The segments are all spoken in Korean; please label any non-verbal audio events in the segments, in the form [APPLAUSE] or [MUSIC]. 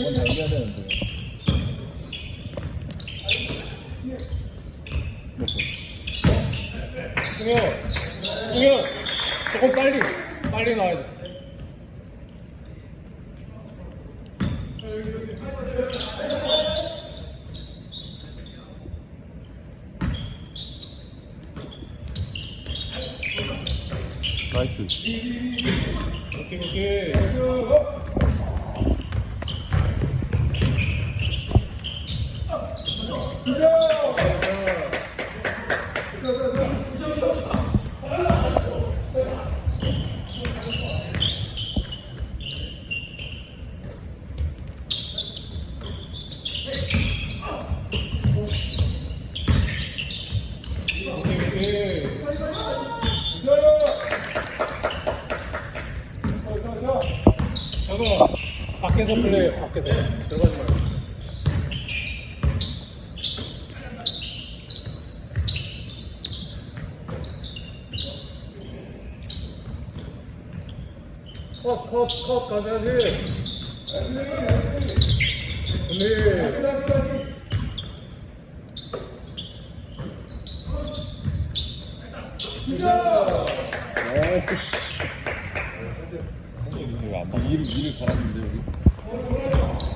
그건 얘기해야 되는데. 승현, 승현, 조금 빨리, 빨리 나와야 돼. 나이스. 오케이, 오케이. 밖에서 플레이 밖에서 들어가지 말고 컷컷컷 가져야지 언니 왜안 봐? 일을 일을 잘하는데 여기.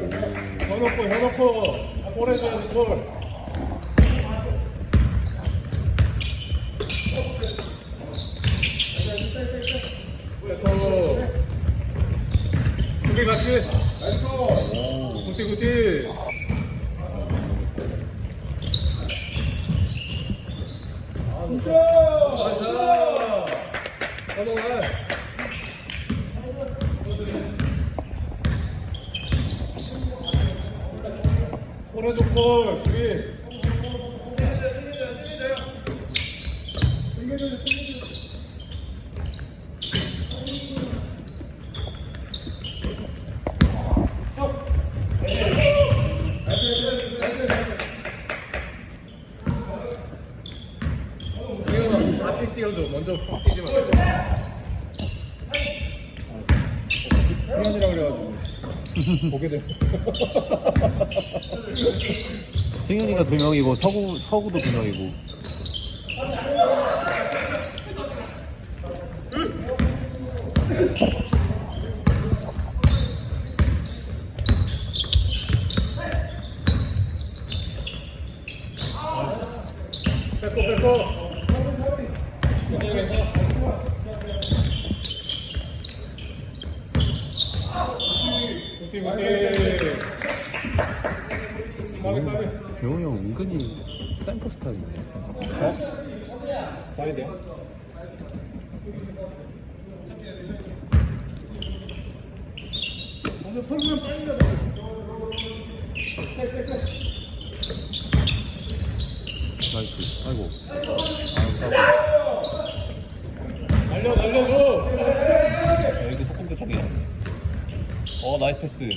해놓고 해놓고 골 해줘야지 골 두개 같이 굿띠 굿띠 넘어가 골해줘 골 수비 먼저 팍 뛰지 말고 승현이라 그래가지고 보게 돼 [LAUGHS] 승현이가 두 명이고 서구 서구도 두 명이고. 뺏고 뺏고 재홍이 형 은근히 샘프 스타일이네. 사이드야 나이스. 아이고. 날려 날려줘 여기 소금도 쪽이야. 어 나이스 패스.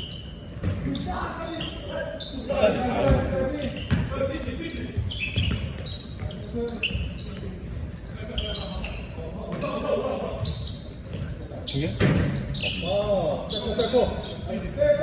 이게? 아 뺏고 뺏고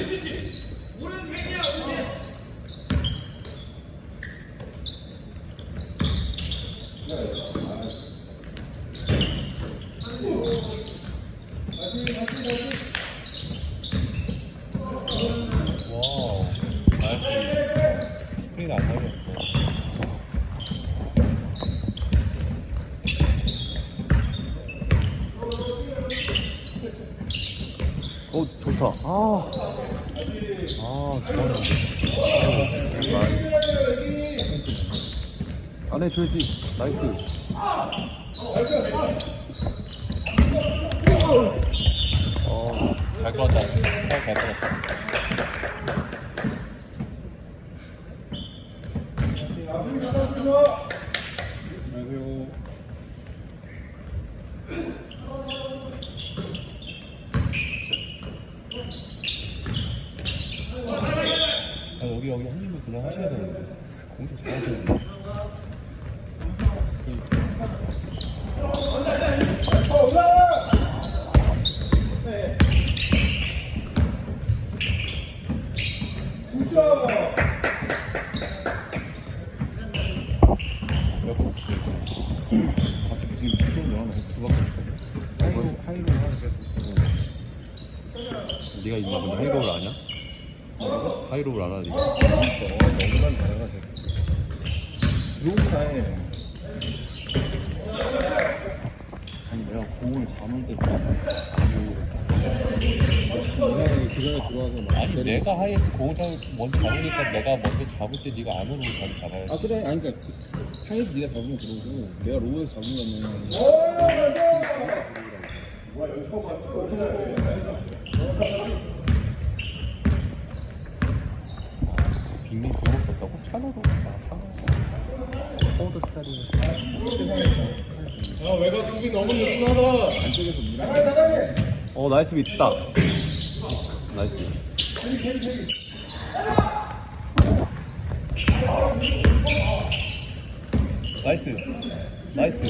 와우. 나이스. 스크린 안 걸렸어. 오 좋다. 아. 아 좋아요. 안에 줘야지. 나이스. 어, 잘 끌었다. 잘 끌었다. 여기 형님이 그냥 하셔야 되는데 공도 잘하시는데 갑자기 지금 일 하나 그밖에 없거든 하이로 하는 그래서 네가 근데 하이로우를 아냐? 알아 네가 너무난 잘해가지고 들어오기 다해 아니 내가 공을 잡을 때그 전에 들어와서 막 아니 때리고 내가 하이에서 공을 잡, 먼저 잡으니까 내가 먼저 잡을 때 네가 안으로 자리 잡아야지. 아 그래. 아니 그러니까 그 하이에서 네가 잡으면 들어오고 내가 로우에서 잡으면은 빅리 등록 썼다고? 차나도 포워드 스타일이네 야, 외곽 수비 너무 느슨하다. 안쪽에서 밀어 어 나이스 비 있다 나이스. 나이스. 나이스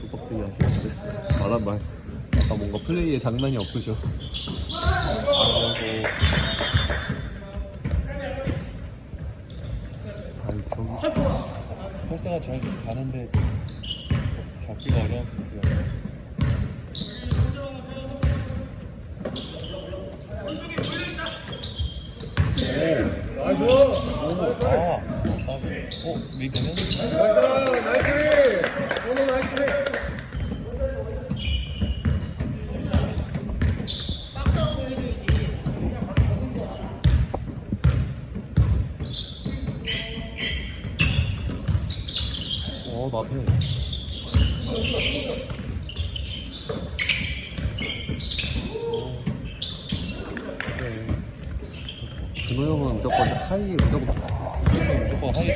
주박스기 말한 말 아까 뭔가 플레이에 장난이 없으셔 아이고 아니 저기 펄스가 잘 가는데 잡기가 어려웠어요 나이스. 아, 어, 미드는? 나이스. 나이스. 오늘 나이스. 어, 나도. 준호 형은 무조건 하이 무조건 무조건 하이